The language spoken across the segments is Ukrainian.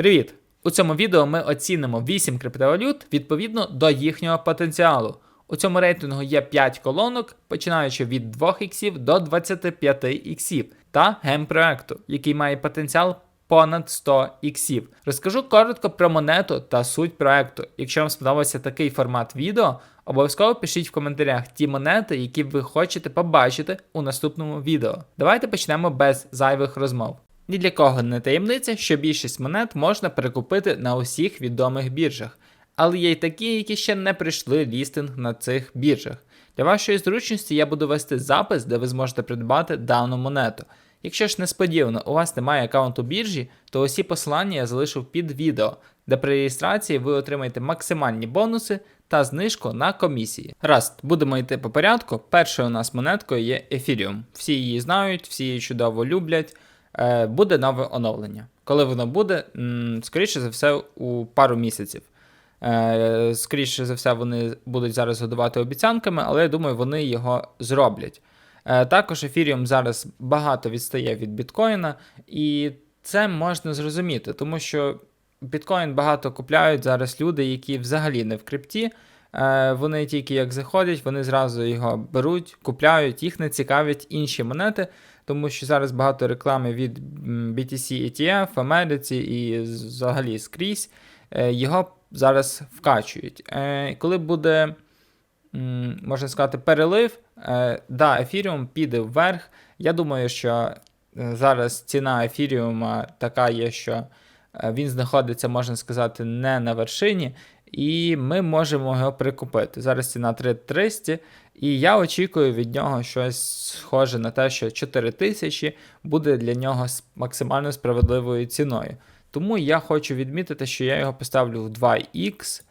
Привіт! У цьому відео ми оцінимо 8 криптовалют відповідно до їхнього потенціалу. У цьому рейтингу є 5 колонок, починаючи від 2 іксів до 25 іксів, та гейм-проекту, який має потенціал понад 100 іксів. Розкажу коротко про монету та суть проекту. Якщо вам сподобався такий формат відео, обов'язково пишіть в коментарях ті монети, які ви хочете побачити у наступному відео. Давайте почнемо без зайвих розмов. Ні для кого не таємниця, що більшість монет можна перекупити на усіх відомих біржах, але є й такі, які ще не прийшли лістинг на цих біржах. Для вашої зручності я буду вести запис, де ви зможете придбати дану монету. Якщо ж несподівано у вас немає аккаунту біржі, то усі посилання я залишив під відео, де при реєстрації ви отримаєте максимальні бонуси та знижку на комісії. Раз, будемо йти по порядку. Першою у нас монеткою є Ethereum. Всі її знають, всі її чудово люблять. Е, Буде нове оновлення. Коли воно буде, скоріше за все, у пару місяців. Е, Скоріше за все, вони будуть зараз годувати обіцянками, але я думаю, вони його зроблять. Е, Також Ethereum зараз багато відстає від біткоїна, і це можна зрозуміти, тому що біткоін багато купляють зараз люди, які взагалі не в крипті. Вони тільки як заходять, вони зразу його беруть, купляють, їх не цікавлять інші монети, тому що зараз багато реклами від BTC ETF в Америці і взагалі скрізь е, його зараз вкачують. Е, Коли буде, можна сказати, перелив, е, да, ефіріум піде вверх. Я думаю, що зараз ціна ефіріума така є, що він знаходиться, можна сказати, не на вершині, і ми можемо його прикупити. Зараз ціна 3300, і я очікую від нього щось схоже на те, що 4000 буде для нього максимально справедливою ціною. Тому я хочу відмітити, що я його поставлю в 2х.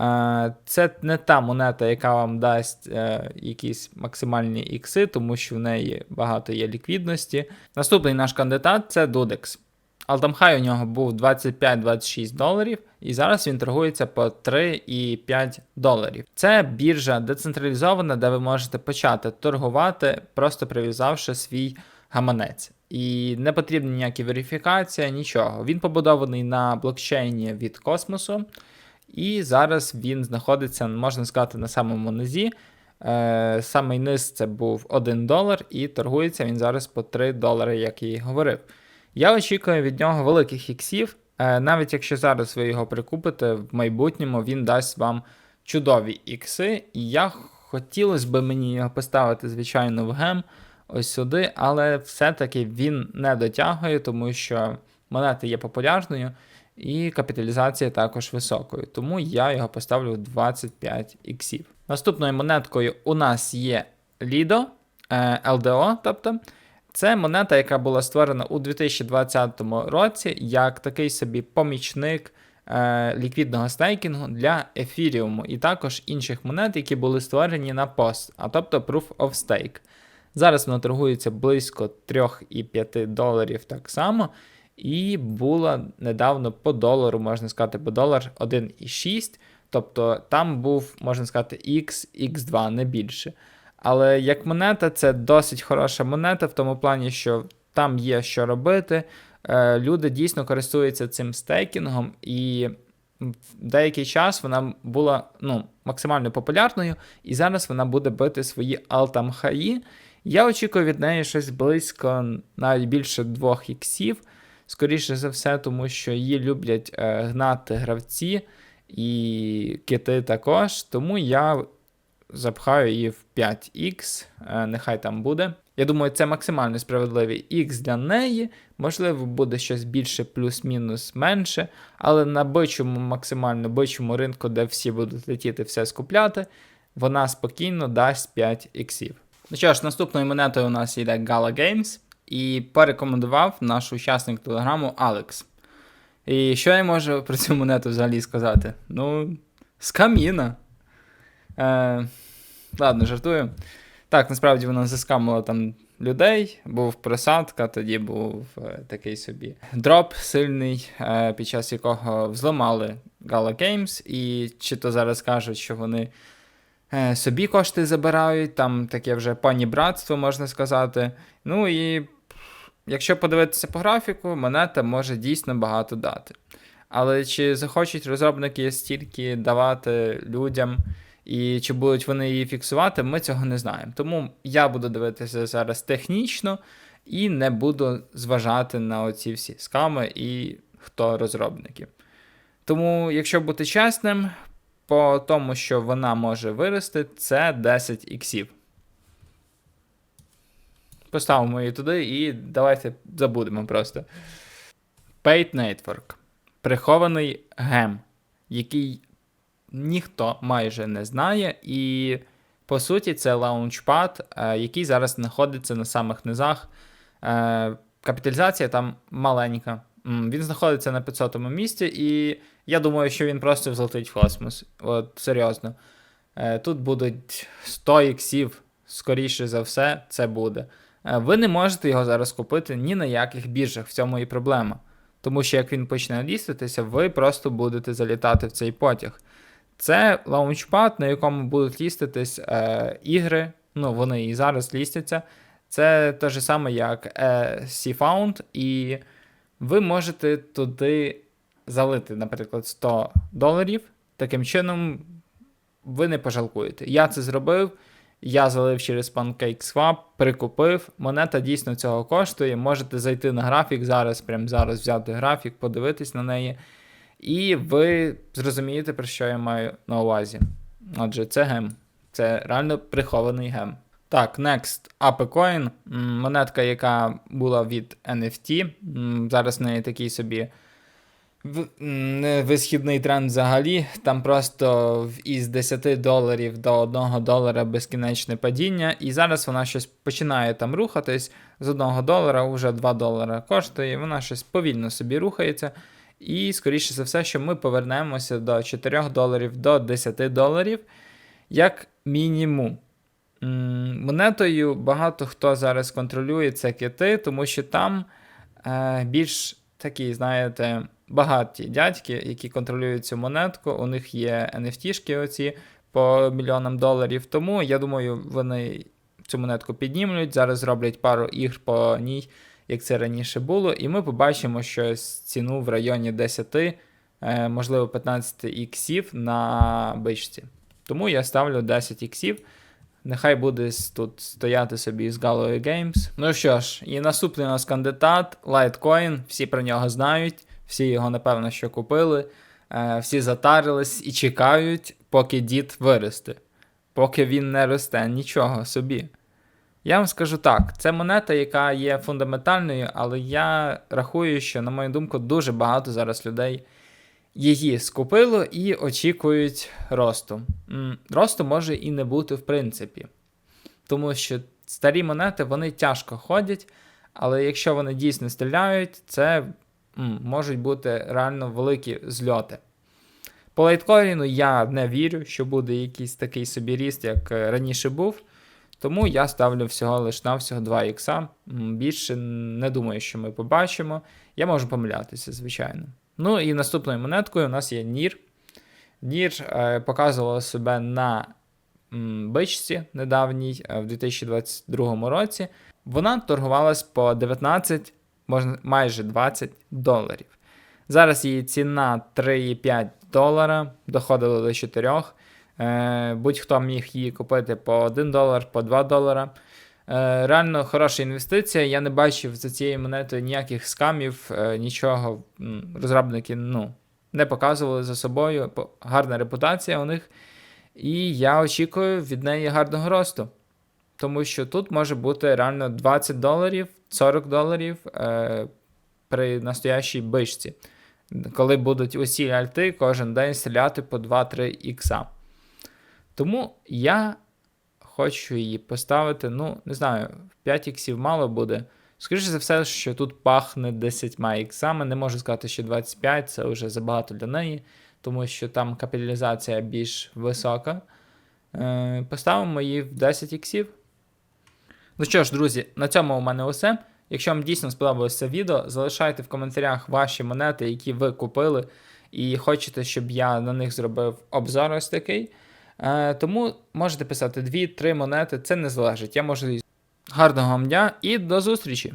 Е, Це не та монета, яка вам дасть е, якісь максимальні ікси, тому що в неї багато є ліквідності. Наступний наш кандидат це Dudex. Алтамхай у нього був 25-26 доларів, і зараз він торгується по 3,5 доларів. Це біржа децентралізована, де ви можете почати торгувати, просто прив'язавши свій гаманець. І не потрібна ніякі верифікація, нічого. Він побудований на блокчейні від космосу, і зараз він знаходиться, можна сказати, на самому низі. Е, самий низ це був 1 долар, і торгується він зараз по 3 долари, як я і говорив. Я очікую від нього великих іксів. Е, навіть якщо зараз ви його прикупите, в майбутньому він дасть вам чудові ікси. І я хотілося б мені його поставити, звичайно, в гем ось сюди, але все-таки він не дотягує, тому що монета є популярною і капіталізація також високою. Тому я його поставлю в 25 іксів. Наступною монеткою у нас є е, LDO, тобто. Це монета, яка була створена у 2020 році як такий собі помічник е, ліквідного стейкінгу для ефіріуму і також інших монет, які були створені на пост, а тобто Proof of Stake. Зараз воно торгується близько 3,5 доларів так само. І була недавно по долару, можна сказати, по долар 1,6. Тобто там був, можна сказати, X, X2, не більше. Але як монета, це досить хороша монета в тому плані, що там є що робити. Е, Люди дійсно користуються цим стейкінгом, і деякий час вона була ну, максимально популярною, і зараз вона буде бити свої алтамхаї. Я очікую від неї щось близько, навіть більше двох іксів. Скоріше за все, тому що її люблять е, гнати гравці і кити також. Тому я запхаю її в 5х, е, нехай там буде. Я думаю, це максимально справедливий X для неї. Можливо, буде щось більше, плюс-мінус менше, але на бичому, максимально бичому ринку, де всі будуть летіти все скупляти, вона спокійно дасть 5 іксів. Ну що ж, наступною монетою у нас йде Gala Games, і порекомендував наш учасник телеграму Алекс. І що я можу про цю монету взагалі сказати? Ну, з каміна. Е, ладно, жартую. Так, насправді воно заскамило там людей, був просадка, тоді був е, такий собі дроп сильний, е, під час якого взламали Gala Games, і чи то зараз кажуть, що вони е, собі кошти забирають, там таке вже панібратство, можна сказати. Ну і якщо подивитися по графіку, монета може дійсно багато дати. Але чи захочуть розробники стільки давати людям, і чи будуть вони її фіксувати, ми цього не знаємо. Тому я буду дивитися зараз технічно і не буду зважати на оці всі сками і хто розробники. Тому, якщо бути чесним, по тому, що вона може вирости, це 10 іксів. Поставимо її туди і давайте забудемо просто. Paid Network. Прихований гем, який ніхто майже не знає, і по суті це лаунчпад, е, який зараз знаходиться на самих низах. Е, Капіталізація там маленька. Він знаходиться на 500-му місці, і я думаю, що він просто взлетить в космос. От серйозно. Е, Тут будуть 100 іксів, скоріше за все, це буде. Ви не можете його зараз купити ні на яких біржах, в цьому і проблема. Тому що як він почне ліститися, ви просто будете залітати в цей потяг. Це лаунчпад, на якому будуть ліститись е, ігри. Ну, вони і зараз лістяться. Це те ж саме, як е, C-Found, і ви можете туди залити, наприклад, 100 доларів. Таким чином, ви не пожалкуєте. Я це зробив. Я залив через PancakeSwap, прикупив. Монета дійсно цього коштує. Можете зайти на графік зараз, прямо зараз взяти графік, подивитись на неї. І ви зрозумієте, про що я маю на увазі. Отже, це гем. Це реально прихований гем. Так, next ApeCoin. Монетка, яка була від NFT. Зараз в неї такий собі висхідний тренд взагалі. Там просто із 10 доларів до 1 долара безкінечне падіння. І зараз вона щось починає там рухатись. З 1 долара вже 2 долара коштує. Вона щось повільно собі рухається. І, скоріше за все, що ми повернемося до 4 доларів до 10 доларів, як мінімум. Монетою багато хто зараз контролює це кити, тому що там е, більш такі, знаєте, багаті дядьки, які контролюють цю монетку. У них є NFT-шки оці по мільйонам доларів. Тому я думаю, вони цю монетку піднімуть. Зараз зроблять пару ігр по ній, як це раніше було. І ми побачимо щось ціну в районі 10, е, можливо, 15 іксів на бичці. Тому я ставлю 10 іксів. Нехай буде тут стояти собі з Galloway Games. Ну що ж, і наступний у нас кандидат Litecoin. Всі про нього знають, всі його, напевно, що купили. Е, всі затарились і чекають, поки дід виросте. Поки він не росте, нічого собі. Я вам скажу так: це монета, яка є фундаментальною, але я рахую, що, на мою думку, дуже багато зараз людей її скупило і очікують росту. Росту може і не бути, в принципі. Тому що старі монети вони тяжко ходять, але якщо вони дійсно стріляють, це можуть бути реально великі зльоти. По лайткоїну я не вірю, що буде якийсь такий собі ріст, як е, раніше був. Тому я ставлю всього лише навсього 2 ікса. Більше не думаю, що ми побачимо. Я можу помилятися, звичайно. Ну і наступною монеткою у нас є Нір. Нір е, показувала себе на бичці недавній е, в 2022 році. Вона торгувалась по 19, можна майже 20 доларів. Зараз її ціна 3,5 долара, доходила до 4. Е, будь-хто міг її купити по 1 долар, по 2 долара. Е, реально хороша інвестиція. Я не бачив за цією монетою ніяких скамів, е, нічого. Розробники ну, не показували за собою. Гарна репутація у них. І я очікую від неї гарного росту. Тому що тут може бути реально 20 доларів, 40 доларів е, при настоящій бичці. Коли будуть усі альти кожен день стріляти по 2-3 ікса. Тому я хочу її поставити, ну, не знаю, 5 іксів мало буде. Скоріше за все, що тут пахне 10 іксами. Не можу сказати, що 25 це вже забагато для неї, тому що там капіталізація більш висока. Е, поставимо її в 10 іксів. Ну що ж, друзі, на цьому у мене усе. Якщо вам дійсно сподобалось це відео, залишайте в коментарях ваші монети, які ви купили, і хочете, щоб я на них зробив обзор ось такий. Е, тому можете писати 2-3 монети, це не залежить. Я можу. Гарного вам дня і до зустрічі!